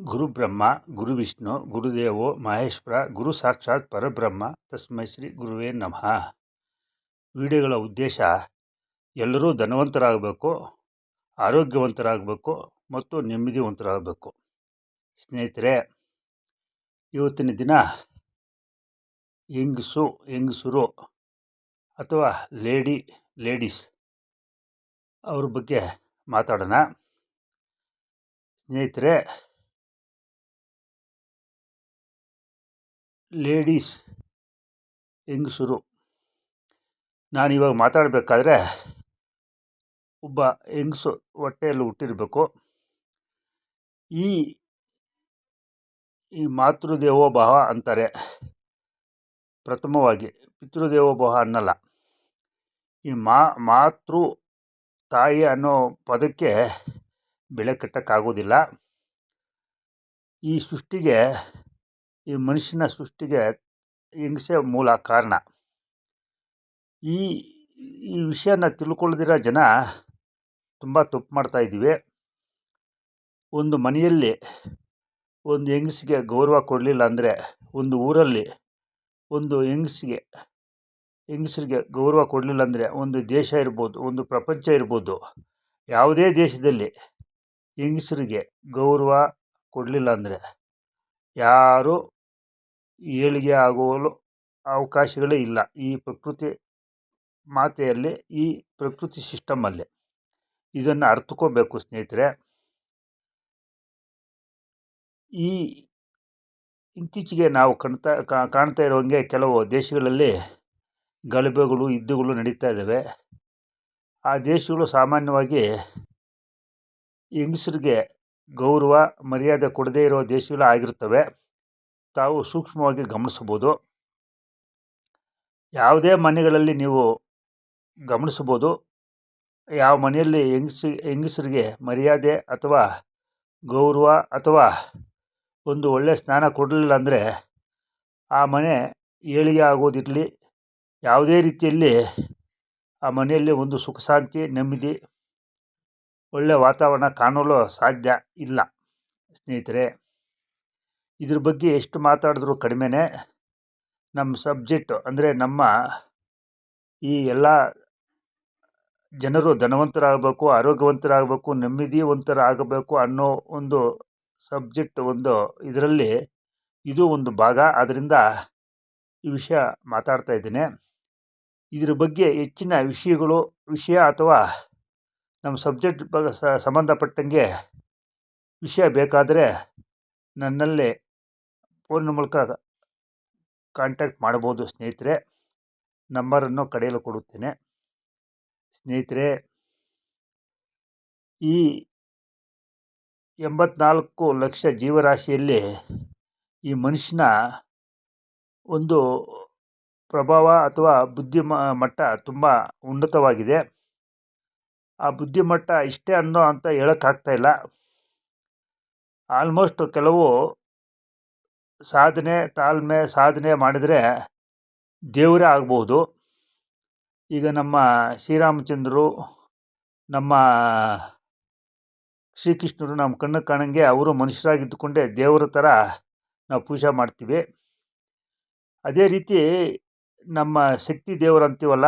ಗುರುಬ್ರಹ್ಮ ಗುರುವಿಷ್ಣು ಗುರುದೇವೋ, ಮಹೇಶ್ವರ, ಗುರು ಸಾಕ್ಷಾತ್ ಪರಬ್ರಹ್ಮ, ತಸ್ಮೈ ಶ್ರೀ ಗುರುವೇ ನಮಃ. ವಿಡಿಯೋಗಳ ಉದ್ದೇಶ, ಎಲ್ಲರೂ ಧನವಂತರಾಗಬೇಕು, ಆರೋಗ್ಯವಂತರಾಗಬೇಕು ಮತ್ತು ನೆಮ್ಮದಿವಂತರಾಗಬೇಕು. ಸ್ನೇಹಿತರೆ, ಇವತ್ತಿನ ದಿನ ಹೆಂಗಸು, ಹೆಂಗಸರು ಅಥವಾ ಲೇಡಿ, ಲೇಡೀಸ್ ಅವ್ರ ಬಗ್ಗೆ ಮಾತಾಡೋಣ. ಸ್ನೇಹಿತರೆ ಲೇಡೀಸ್ ಹೆಂಗಸರು ನಾನಿವಾಗ ಮಾತಾಡಬೇಕಾದ್ರೆ ಒಬ್ಬ ಹೆಂಗಸು ಹೊಟ್ಟೆಯಲ್ಲಿ ಹುಟ್ಟಿರಬೇಕು. ಈ ಈ ಮಾತೃದೇವೋಭವ ಅಂತಾರೆ. ಪ್ರಥಮವಾಗಿ ಪಿತೃದೇವೋಭವ ಅನ್ನಲ್ಲ. ಈ ಮಾ, ಮಾತೃ, ತಾಯಿ ಅನ್ನೋ ಪದಕ್ಕೆ ಬೆಲೆ ಕಟ್ಟೋಕ್ಕಾಗೋದಿಲ್ಲ. ಈ ಸೃಷ್ಟಿಗೆ ಈ ಮನುಷ್ಯನ ಸೃಷ್ಟಿಗೆ ಹಿಂಸೆ ಮೂಲ ಕಾರಣ. ಈ ಈ ವಿಷಯನ ತಿಳ್ಕೊಳ್ದಿರೋ ಜನ ತುಂಬ ತಪ್ಪು ಮಾಡ್ತಾಯಿದ್ದೀವಿ ಒಂದು ಮನೆಯಲ್ಲಿ ಒಂದು ಹೆಂಗಸಿಗೆ ಗೌರವ ಕೊಡಲಿಲ್ಲ ಅಂದರೆ ಒಂದು ಊರಲ್ಲಿ ಒಂದು ಹೆಂಗಸಿಗೆ, ಹೆಂಗಸರಿಗೆ ಗೌರವ ಕೊಡಲಿಲ್ಲ ಅಂದರೆ ಒಂದು ದೇಶ ಇರ್ಬೋದು, ಒಂದು ಪ್ರಪಂಚ ಇರ್ಬೋದು, ಯಾವುದೇ ದೇಶದಲ್ಲಿ ಹೆಂಗಸರಿಗೆ ಗೌರವ ಕೊಡಲಿಲ್ಲ ಅಂದರೆ ಯಾರೂ ಏಳಿಗೆ ಆಗಲು ಅವಕಾಶಗಳೇ ಇಲ್ಲ. ಈ ಪ್ರಕೃತಿ ಮಾತೆಯಲ್ಲಿ, ಈ ಪ್ರಕೃತಿ ಸಿಸ್ಟಮಲ್ಲಿ ಇದನ್ನು ಅರ್ಥಕೋಬೇಕು ಸ್ನೇಹಿತರೆ. ಈ ಇತ್ತೀಚೆಗೆ ನಾವು ಕಾಣ್ತಾ ಕಾಣ್ತಾ ಇರೋಂಗೆ ಕೆಲವು ದೇಶಗಳಲ್ಲಿ ಗಲಭೆಗಳು, ಯುದ್ಧಗಳು ನಡೀತಾ ಇದ್ದಾವೆ. ಆ ದೇಶಗಳು ಸಾಮಾನ್ಯವಾಗಿ ಹೆಂಗಸರಿಗೆ ಗೌರವ, ಮರ್ಯಾದೆ ಕೊಡದೇ ಇರೋ ದೇಶಗಳು ಆಗಿರ್ತವೆ. ತಾವು ಸೂಕ್ಷ್ಮವಾಗಿ ಗಮನಿಸ್ಬೋದು. ಯಾವುದೇ ಮನೆಗಳಲ್ಲಿ ನೀವು ಗಮನಿಸಬಹುದು ಯಾವ ಮನೆಯಲ್ಲಿ ಹೆಂಗಸಿ, ಹೆಂಗಸರಿಗೆ ಮರ್ಯಾದೆ ಅಥವಾ ಗೌರವ ಅಥವಾ ಒಂದು ಒಳ್ಳೆಯ ಸ್ನಾನ ಕೊಡಲಿಲ್ಲ ಅಂದರೆ ಆ ಮನೆ ಏಳಿಗೆ ಆಗೋದಿರಲಿ. ಯಾವುದೇ ರೀತಿಯಲ್ಲಿ ಆ ಮನೆಯಲ್ಲಿ ಒಂದು ಸುಖ, ಶಾಂತಿ, ನೆಮ್ಮದಿ ಒಳ್ಳೆಯ ವಾತಾವರಣ ಕಾಣಲು ಸಾಧ್ಯ ಇಲ್ಲ. ಸ್ನೇಹಿತರೆ. ಇದ್ರ ಬಗ್ಗೆ ಎಷ್ಟು ಮಾತಾಡಿದ್ರೂ ಕಡಿಮೆನೇ ನಮ್ಮ ಸಬ್ಜೆಕ್ಟ್ ಅಂದರೆ ನಮ್ಮ ಈ ಎಲ್ಲ ಜನರು ಧನವಂತರಾಗಬೇಕು, ಆರೋಗ್ಯವಂತರಾಗಬೇಕು, ನೆಮ್ಮದಿವಂತರಾಗಬೇಕು ಅನ್ನೋ ಒಂದು ಸಬ್ಜೆಕ್ಟ್ ಒಂದು ಇದರಲ್ಲಿ ಇದು ಒಂದು ಭಾಗ. ಆದ್ದರಿಂದ ಈ ವಿಷಯ ಮಾತಾಡ್ತಾ ಇದ್ದೀನಿ. ಇದ್ರ ಬಗ್ಗೆ ಹೆಚ್ಚಿನ ವಿಷಯಗಳು, ವಿಷಯ ಅಥವಾ ನಮ್ಮ ಸಬ್ಜೆಕ್ಟ್ ಬಗ್ಗೆ ಸಂಬಂಧಪಟ್ಟಂಗೆ ವಿಷಯ ಬೇಕಾದರೆ ನನ್ನಲ್ಲಿ ಫೋನ್ ಮೂಲಕ ಕಾಂಟ್ಯಾಕ್ಟ್ ಮಾಡ್ಬೋದು ಸ್ನೇಹಿತರೆ. ನಂಬರನ್ನು ಕಡೆಯಲು ಕೊಡುತ್ತೇನೆ. ಸ್ನೇಹಿತರೆ, ಈ ಎಂಬತ್ನಾಲ್ಕು ಲಕ್ಷ ಜೀವರಾಶಿಯಲ್ಲಿ ಈ ಮನುಷ್ಯನ ಒಂದು ಪ್ರಭಾವ ಅಥವಾ ಬುದ್ಧಿ ಮಟ್ಟ ತುಂಬ ಉನ್ನತವಾಗಿದೆ. ಆ ಬುದ್ಧಿಮಟ್ಟ ಇಷ್ಟೇ ಅನ್ನೋ ಅಂತ ಹೇಳೋಕ್ಕಾಗ್ತಾಯಿಲ್ಲ ಆಲ್ಮೋಸ್ಟ್ ಕೆಲವು ಸಾಧನೆ, ತಾಳ್ಮೆ, ಸಾಧನೆ ಮಾಡಿದರೆ ದೇವರೇ ಆಗ್ಬೋದು. ಈಗ ನಮ್ಮ ಶ್ರೀರಾಮಚಂದ್ರರು ನಮ್ಮ ಶ್ರೀಕೃಷ್ಣರು ನಮ್ಮ ಕಣ್ಣಿಗೆ ಕಾಣಂಗೆ ಅವರು ಮನುಷ್ಯರಾಗಿದ್ದುಕೊಂಡೇ ದೇವರ ಥರ ನಾವು ಪೂಜೆ ಮಾಡ್ತೀವಿ. ಅದೇ ರೀತಿ ನಮ್ಮ ಶಕ್ತಿ ದೇವರು ಅಂತೀವಲ್ಲ,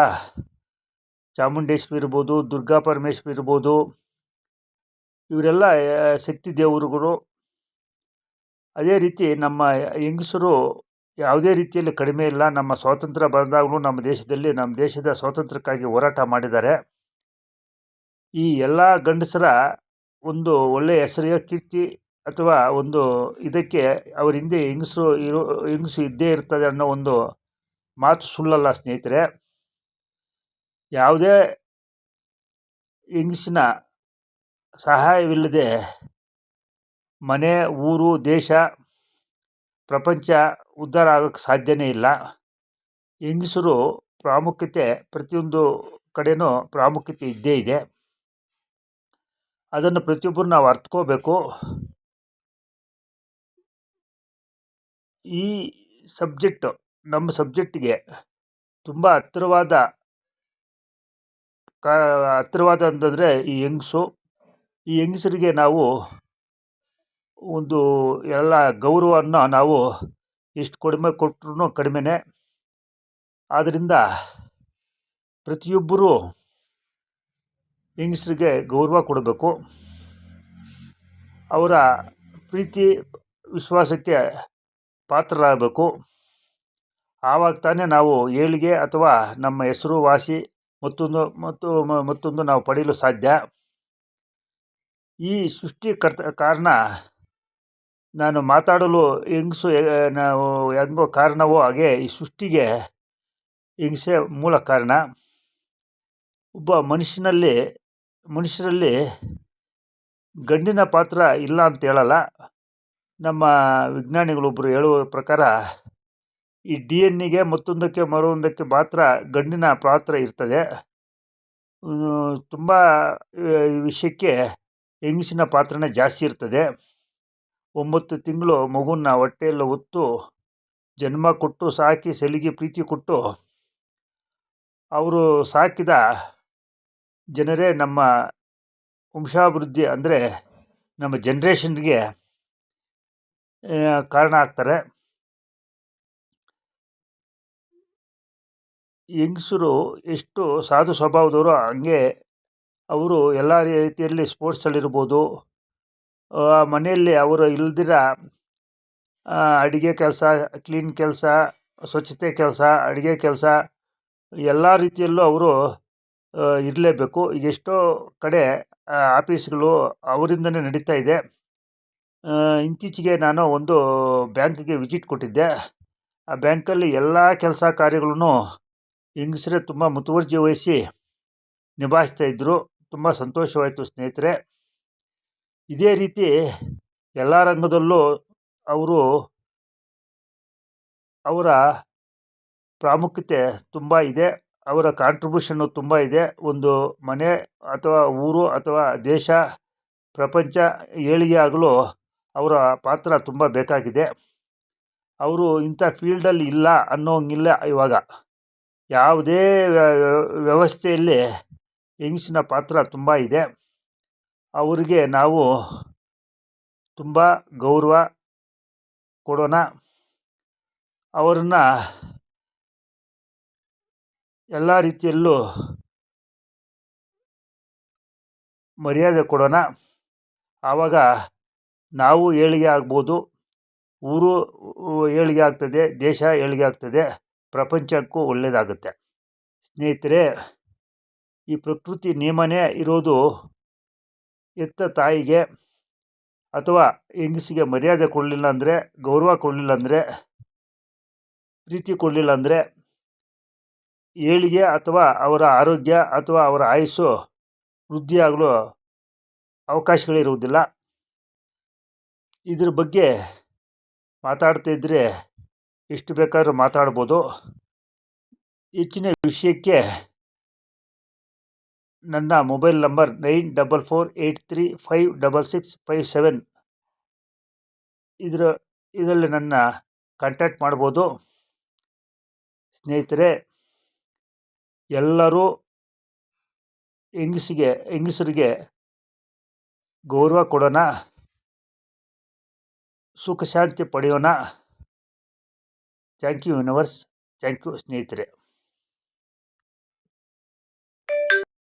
ಚಾಮುಂಡೇಶ್ವರಿ ಇರ್ಬೋದು ದುರ್ಗಾ ಪರಮೇಶ್ವರಿ ಇರ್ಬೋದು, ಇವರೆಲ್ಲ, ಶಕ್ತಿ ದೇವರುಗಳು ಅದೇ ರೀತಿ ನಮ್ಮ ಹೆಂಗಸರು ಯಾವುದೇ ರೀತಿಯಲ್ಲಿ ಕಡಿಮೆ ಇಲ್ಲ. ನಮ್ಮ ಸ್ವಾತಂತ್ರ್ಯ ಬಂದಾಗಲೂ ನಮ್ಮ ದೇಶದಲ್ಲಿ ನಮ್ಮ ದೇಶದ ಸ್ವಾತಂತ್ರ್ಯಕ್ಕಾಗಿ ಹೋರಾಟ ಮಾಡಿದ್ದಾರೆ. ಈ ಎಲ್ಲ ಗಂಡಸರ ಒಂದು ಒಳ್ಳೆಯ ಹೆಸರಿಯ, ಕೀರ್ತಿ ಅಥವಾ ಒಂದು ಇದಕ್ಕೆ ಅವರ ಹಿಂದೆ ಹೆಂಗಸರು ಇರೋ, ಹೆಂಗಸು ಇದ್ದೇ ಇರ್ತದೆ ಅನ್ನೋ ಒಂದು ಮಾತು ಸುಳ್ಳಲ್ಲ ಸ್ನೇಹಿತರೆ. ಯಾವುದೇ ಹೆಂಗಸಿನ ಸಹಾಯವಿಲ್ಲದೆ ಮನೆ, ಊರು, ದೇಶ, ಪ್ರಪಂಚ ಉದ್ಧಾರ ಆಗೋಕ್ಕೆ ಸಾಧ್ಯವೇ ಇಲ್ಲ. ಹೆಂಗಸರು ಪ್ರಾಮುಖ್ಯತೆ ಪ್ರತಿಯೊಂದು ಕಡೆಯೂ ಪ್ರಾಮುಖ್ಯತೆ ಇದ್ದೇ ಇದೆ. ಅದನ್ನು ಪ್ರತಿಯೊಬ್ಬರು ನಾವು ಅರ್ಥಕೋಬೇಕು. ಈ ಸಬ್ಜೆಕ್ಟು, ನಮ್ಮ ಸಬ್ಜೆಕ್ಟಿಗೆ ತುಂಬ ಹತ್ತಿರವಾದ ಕಾ, ಹತ್ತಿರವಾದ ಅಂತಂದರೆ ಈ ಹೆಂಗಸು. ಈ ಹೆಂಗಸರಿಗೆ ನಾವು ಒಂದು ಎಲ್ಲ ಗೌರವವನ್ನು ನಾವು ಎಷ್ಟು ಕಡಿಮೆ ಕೊಟ್ರೂ ಕಡಿಮೆನೇ. ಆದ್ದರಿಂದ ಪ್ರತಿಯೊಬ್ಬರೂ ಹೆಂಗಸ್ರಿಗೆ ಗೌರವ ಕೊಡಬೇಕು. ಅವರ ಪ್ರೀತಿ, ವಿಶ್ವಾಸಕ್ಕೆ ಪಾತ್ರರಾಗಬೇಕು. ಆವಾಗ ತಾನೇ ನಾವು ಏಳಿಗೆ ಅಥವಾ ನಮ್ಮ ಹೆಸರು, ವಾಸಿ ಮತ್ತೊಂದು, ಮತ್ತು ಮತ್ತೊಂದು ನಾವು ಪಡೆಯಲು ಸಾಧ್ಯ. ಈ ಸೃಷ್ಟಿಕರ್ತ ಕಾರಣ ನಾನು ಮಾತಾಡಲು ಹೆಂಗಸು ನಾವು ಹೆಂಗೋ ಕಾರಣವೋ ಹಾಗೆ ಈ ಸೃಷ್ಟಿಗೆ ಹಿಂಸೆ ಮೂಲ ಕಾರಣ? ಒಬ್ಬ ಮನುಷ್ಯನಲ್ಲಿ, ಮನುಷ್ಯರಲ್ಲಿ ಗಂಡಿನ ಪಾತ್ರ ಇಲ್ಲ ಅಂತ ಹೇಳಲ್ಲ. ನಮ್ಮ ವಿಜ್ಞಾನಿಗಳೊಬ್ಬರು ಹೇಳುವ ಪ್ರಕಾರ ಈ ಡಿ ಎನ್ನಿಗೆ ಮತ್ತೊಂದಕ್ಕೆ ಮರೊಂದಕ್ಕೆ ಮಾತ್ರ ಗಂಡಿನ ಪಾತ್ರ ಇರ್ತದೆ. ತುಂಬ ವಿಷಯಕ್ಕೆ ಹೆಂಗಸಿನ ಪಾತ್ರನೇ ಜಾಸ್ತಿ ಇರ್ತದೆ. ಒಂಬತ್ತು ತಿಂಗಳು ಮಗುನ ಹೊಟ್ಟೆಯಲ್ಲಿ ಹೊತ್ತು ಜನ್ಮ ಕೊಟ್ಟು ಸಾಕಿ ಸಲಿಗೆ ಪ್ರೀತಿ ಕೊಟ್ಟು, ಅವರು ಸಾಕಿದ ಜನರೇ ನಮ್ಮ ವಂಶಾಭಿವೃದ್ಧಿ ಅಂದರೆ ನಮ್ಮ ಜನ್ರೇಷನ್ಗೆ ಕಾರಣ ಆಗ್ತಾರೆ. ಹೆಂಗಸರು ಎಷ್ಟು ಸಾಧು ಸ್ವಭಾವದವರು ಹಂಗೆ, ಅವರು ಎಲ್ಲ ರೀತಿಯಲ್ಲಿ ಸ್ಪೋರ್ಟ್ಸಲ್ಲಿರ್ಬೋದು ಮನೆಯಲ್ಲಿ ಅವರು ಇಲ್ದಿರ ಅಡುಗೆ ಕೆಲಸ ಕ್ಲೀನ್ ಕೆಲಸ, ಸ್ವಚ್ಛತೆ ಕೆಲಸ, ಅಡುಗೆ ಕೆಲಸ, ಎಲ್ಲ ರೀತಿಯಲ್ಲೂ ಅವರು ಇರಲೇಬೇಕು. ಈಗ ಎಷ್ಟೋ ಕಡೆ ಆಫೀಸ್ಗಳು ಅವರಿಂದನೇ ನಡೀತಾ ಇದೆ. ಇತ್ತೀಚೆಗೆ ನಾನು ಒಂದು ಬ್ಯಾಂಕ್ಗೆ ವಿಸಿಟ್ ಕೊಟ್ಟಿದ್ದೆ. ಆ ಬ್ಯಾಂಕಲ್ಲಿ ಎಲ್ಲ ಕೆಲಸ ಕಾರ್ಯಗಳನ್ನು ಹೆಂಗಸರೇ ತುಂಬ ಮುತುವರ್ಜಿ ವಹಿಸಿ ನಿಭಾಯಿಸ್ತಾ ಇದ್ದರು ತುಂಬ ಸಂತೋಷವಾಯಿತು ಸ್ನೇಹಿತರೆ. ಇದೇ ರೀತಿ ಎಲ್ಲ ರಂಗದಲ್ಲೂ ಅವರು ಅವರ ಪ್ರಾಮುಖ್ಯತೆ ತುಂಬ ಇದೆ, ಅವರ ಕಾಂಟ್ರಿಬ್ಯೂಷನ್ನು ತುಂಬ ಇದೆ. ಒಂದು ಮನೆ ಅಥವಾ ಊರು ಅಥವಾ ದೇಶ, ಪ್ರಪಂಚ ಏಳಿಗೆ ಆಗಲು ಅವರ ಪಾತ್ರ ತುಂಬ ಬೇಕಾಗಿದೆ. ಅವರು ಇಂಥ ಫೀಲ್ಡಲ್ಲಿ ಇಲ್ಲ ಅನ್ನೋಂಗಿಲ್ಲ ಇವಾಗ. ಯಾವುದೇ ವ್ಯವಸ್ಥೆಯಲ್ಲಿ ಹೆಂಗಸಿನ ಪಾತ್ರ ತುಂಬ ಇದೆ. ಅವರಿಗೆ ನಾವು ತುಂಬ ಗೌರವ ಕೊಡೋಣ. ಅವ್ರನ್ನ ಎಲ್ಲ ರೀತಿಯಲ್ಲೂ ಮರ್ಯಾದೆ ಕೊಡೋಣ. ಆವಾಗ ನಾವು ಏಳಿಗೆ ಆಗ್ಬೋದು, ಊರು ಏಳಿಗೆ ಆಗ್ತದೆ, ದೇಶ ಏಳಿಗೆ ಆಗ್ತದೆ, ಪ್ರಪಂಚಕ್ಕೂ ಒಳ್ಳೆಯದಾಗುತ್ತೆ ಸ್ನೇಹಿತರೆ, ಈ ಪ್ರಕೃತಿ ನಿಯಮನೇ ಇರೋದು ಹೆತ್ತ ತಾಯಿಗೆ ಅಥವಾ ಹೆಂಗಸಿಗೆ ಮರ್ಯಾದೆ ಕೊಡಲಿಲ್ಲ ಅಂದರೆ, ಗೌರವ ಕೊಡಲಿಲ್ಲ ಅಂದರೆ, ಪ್ರೀತಿ ಕೊಡಲಿಲ್ಲ ಅಂದರೆ, ಏಳಿಗೆ ಅಥವಾ ಅವರ ಆರೋಗ್ಯ ಅಥವಾ ಅವರ ಆಯಸ್ಸು ವೃದ್ಧಿಯಾಗಲು ಅವಕಾಶಗಳಿರುವುದಿಲ್ಲ. ಇದ್ರ ಬಗ್ಗೆ ಮಾತಾಡ್ತಾ ಇದ್ದರೆ ಎಷ್ಟು ಬೇಕಾದರೂ ಮಾತಾಡ್ಬೋದು. ಹೆಚ್ಚಿನ ವಿಷಯಕ್ಕೆ ನನ್ನ mobile number nine double four eight three five double six five seven. ಇದರ, ಇದರಲ್ಲಿ ನನ್ನ ಕಾಂಟ್ಯಾಕ್ಟ್ ಮಾಡ್ಬೋದು. ಸ್ನೇಹಿತರೆ, ಎಲ್ಲರೂ ಹೆಂಗಸಿಗೆ, ಹೆಂಗಸರಿಗೆ ಗೌರವ ಕೊಡೋಣ. ಸುಖ ಶಾಂತಿ ಪಡೆಯೋಣ. Thank you universe. Thank you ಸ್ನೇಹಿತರೆ.